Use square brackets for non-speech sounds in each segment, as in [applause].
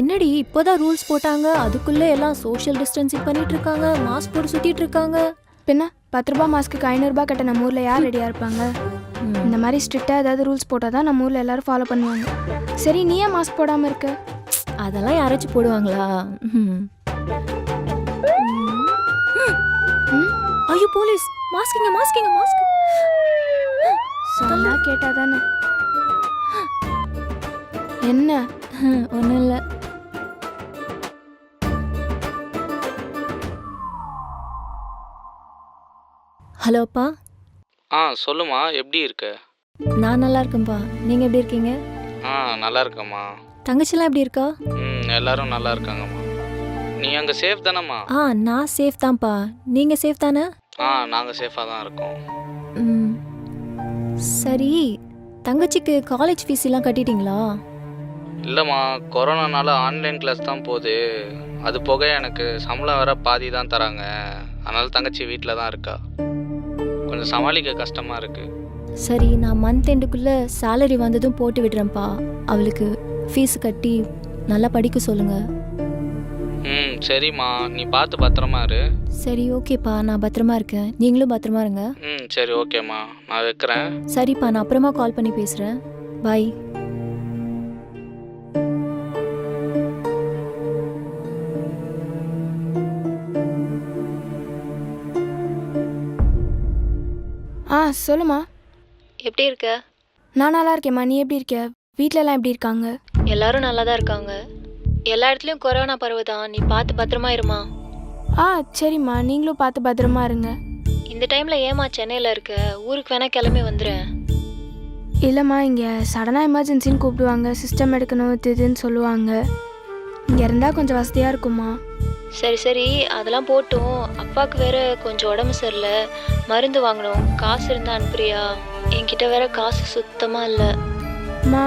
என்னடி இப்போதான் ரூல்ஸ் போட்டாங்க. அதுக்குள்ள எல்லாம் சோஷியல் டிஸ்டன்சிங் பண்ணிட்டு இருக்காங்க மாஸ்க் போட்டு சுத்திட்டு இருக்காங்க பின்ன பத்து ரூபா மாஸ்க்கு ஐநூறுரூபா கட்ட நம்ம ஊரில் யார் ரெடியாக இருப்பாங்க. இந்த மாதிரி ஸ்ட்ரிக்டாக ஏதாவது ரூல்ஸ் போட்டால் தான் நம்ம ஊரில் எல்லாரும் ஃபாலோ பண்ணுவாங்க. சரி நீ ஏன் மாஸ்க் போடாமல் இருக்க. அதெல்லாம் யாராச்சும் போடுவாங்களா? ஐயோ போலீஸ் மாஸ்கிங்க மாஸ்கிங்க மாஸ்க் சொன்னா கேட்டால் தானே என்ன? [laughs] ஒன்றும் இல்லை. ஹலோப்பா ஆ சொல்லுமா எப்படி இருக்க? நான் நல்லா இருக்கேன்ப்பா. நீங்கள் எப்படி இருக்கீங்க? ஆ நல்லா இருக்கேம்மா. தங்கச்சிலாம் எப்படி இருக்கா? ம் எல்லாரும் நல்லா இருக்காங்கம்மா. நீ அங்கே சேஃப் தானேம்மா? ஆ நான் சேஃப் தான்ப்பா. நீங்கள் சேஃப் தானே? ஆ நாங்கள் சேஃபாக தான் இருக்கோம். ம். சரி தங்கச்சிக்கு காலேஜ் ஃபீஸ் எல்லாம் கட்டிட்டீங்களா? இல்லைம்மா கொரோனானால ஆன்லைன் கிளாஸ் தான் போகுது. அது போக எனக்கு சம்பளம் வேற பாதி தான் தராங்க. அதனால தங்கச்சி வீட்டில் தான் இருக்கா. கொஞ்சம் சமாளிக்க கஷ்டமாக இருக்குது சரி நான் மந்த் எண்டுக்குள்ளே சேலரி வந்ததும் போட்டு விடுறேன்ப்பா. அவளுக்கு ஃபீஸ் கட்டி நல்லா படிக்க சொல்லுங்க. ம் சரிம்மா. நீ பார்த்து பத்திரமா இரு. சரி ஓகேப்பா. நான் பத்திரமா இருக்கேன். நீங்களும் பத்திரமா இருங்க. ம் சரி ஓகேம்மா. நான் வைக்கிறேன். சரிப்பா நான் அப்புறமா கால் பண்ணி பேசுகிறேன் பாய் ஆ சொல்லுமா எப்படி இருக்க? நான் நல்லா இருக்கேம்மா. நீ எப்படி இருக்க? வீட்டிலலாம் எப்படி இருக்காங்க? எல்லாரும் நல்லா தான் இருக்காங்க. எல்லா இடத்துலையும் கொரோனா பரவுதான் நீ பார்த்து பத்திரமா இருமா. ஆ சரிம்மா. நீங்களும் பார்த்து பத்திரமா இருங்க. இந்த டைமில் ஏமா சென்னையில் இருக்க? ஊருக்கு வேணா கிளம்பி வந்துடுறேன். இல்லைம்மா இங்கே சடனாக எமர்ஜென்சின்னு கூப்பிடுவாங்க. சிஸ்டம் எடுக்கணும் இது இதுன்னு சொல்லுவாங்க. இங்கே இருந்தால் கொஞ்சம் வசதியாக இருக்குமா சரி சரி அதெல்லாம் போட்டும். அப்பாவுக்கு வேற கொஞ்சம் உடம்பு சரியில்லை. மருந்து வாங்கணும். காசு இருந்தா அனுப்புறியா? என்கிட்ட வேற காசு சுத்தமாக இல்லை. அம்மா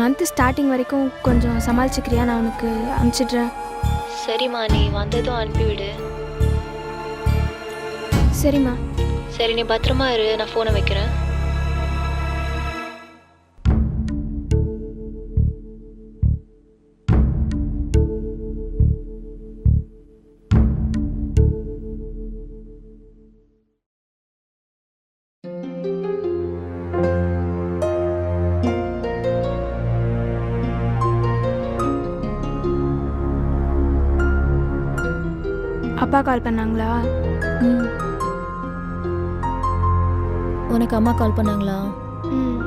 மந்த்து ஸ்டார்டிங் வரைக்கும் கொஞ்சம் சமாளிச்சுக்கிறியா? நான் உனக்கு அனுப்பிச்சிடுறேன். சரிம்மா நீ வந்ததும் அனுப்பிவிடு சரிம்மா. சரி நீ பத்திரமா இரு. நான் ஃபோனை வைக்கிறேன். அப்பா கால் பண்ணாங்களா? ம். உனக்கு அம்மா கால் பண்ணாங்களா? ம்.